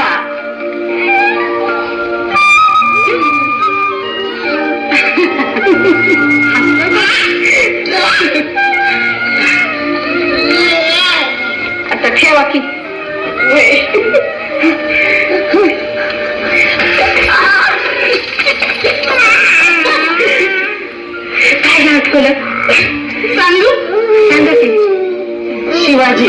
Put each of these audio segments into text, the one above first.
द्या आता ठेवा की. काय नाटकलं शिवाजी.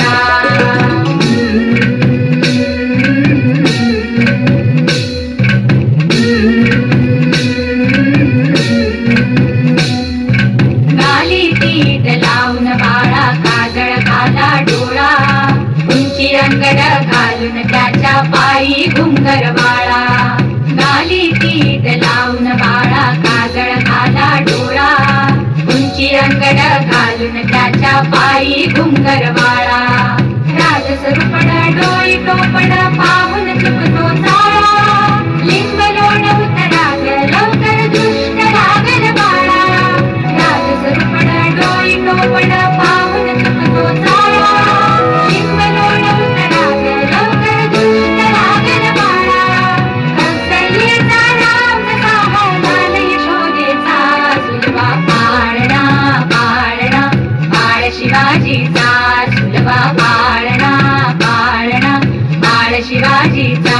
पायी डुंगर वाळा राजसरूपण डोळी टोपण पाहून चुकतो लवकर दुष्ट लागल बाळा. राजसरूपण डोळी टोपण शिवाजीचा.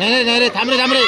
नाही नाही नाही रे थांबरे थांबरे